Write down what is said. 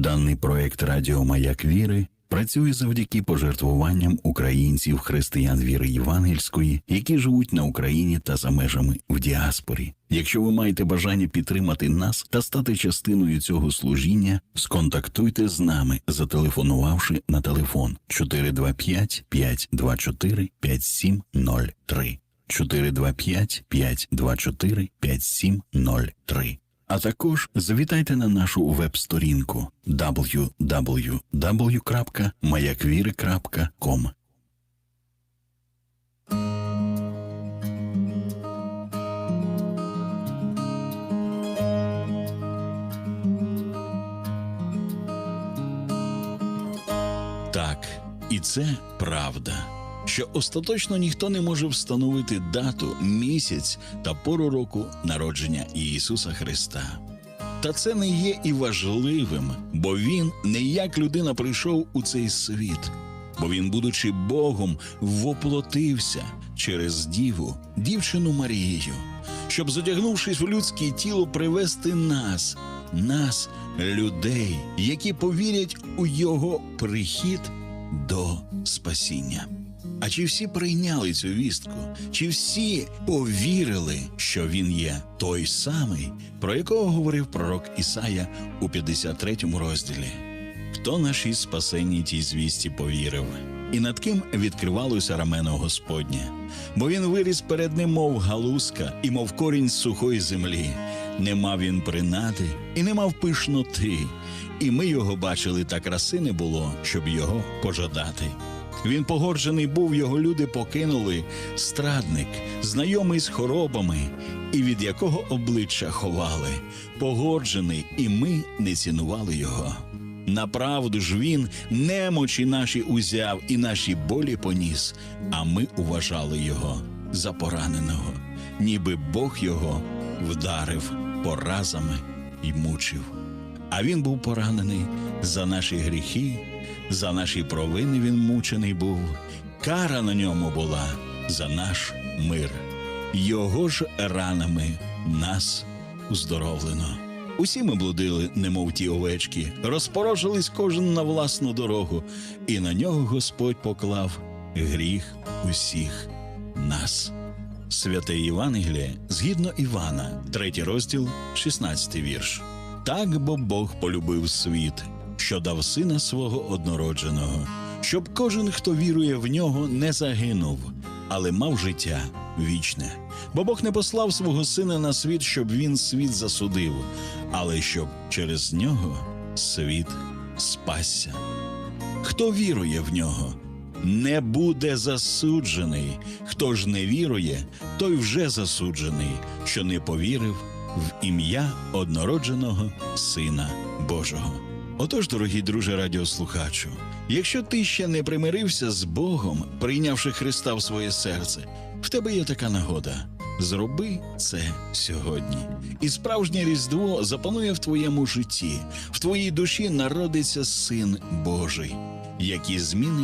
Даний проект Радіо Маяк Віри працює завдяки пожертвуванням українців християн віри євангельської, які живуть на Україні та за межами в діаспорі. Якщо ви маєте бажання підтримати нас та стати частиною цього служіння, сконтактуйте з нами, зателефонувавши на телефон 425 524 5703. 425 524 5703. А також завітайте на нашу веб-сторінку www.mayakviri.com. Так, і це правда, що остаточно ніхто не може встановити дату, місяць та пору року народження Ісуса Христа. Та це не є і важливим, бо він не як людина прийшов у цей світ, бо він, будучи Богом, воплотився через діву, дівчину Марію, щоб, зодягнувшись в людське тіло, привести нас, нас, людей, які повірять у його прихід до спасіння. А чи всі прийняли цю вістку? Чи всі повірили, що він є той самий, про якого говорив пророк Ісая у 53 розділі? Хто нашій спасенній тій звісті повірив? І над ким відкривалося рамено Господнє? Бо він виріс перед ним, мов галузка, і мов корінь сухої землі. Не мав він принади, і не мав пишноти, і ми його бачили, та краси не було, щоб його пожадати. Він погоджений був, його люди покинули, страдник, знайомий з хоробами, і від якого обличчя ховали, погоджений, і ми не цінували його. Направду ж він немочі наші узяв і наші болі поніс, а ми уважали його за пораненого, ніби Бог його вдарив поразами й мучив. А він був поранений за наші гріхи, за наші провини він мучений був. Кара на ньому була за наш мир. Його ж ранами нас уздоровлено. Усі ми блудили, немов ті овечки, розпорожились кожен на власну дорогу, і на нього Господь поклав гріх усіх нас. Святе Євангеліє згідно Івана, третій розділ, 16 вірш. Так бо Бог полюбив світ, що дав сина свого однородженого, щоб кожен, хто вірує в нього, не загинув, але мав життя вічне. Бо Бог не послав свого сина на світ, щоб він світ засудив, але щоб через нього світ спасся. Хто вірує в нього, не буде засуджений. Хто ж не вірує, той вже засуджений, що не повірив в ім'я однородженого Сина Божого. Отож, дорогі друже радіослухачу, якщо ти ще не примирився з Богом, прийнявши Христа в своє серце, в тебе є така нагода. Зроби це сьогодні, і справжнє Різдво запанує в твоєму житті, в твоїй душі народиться Син Божий, який змінить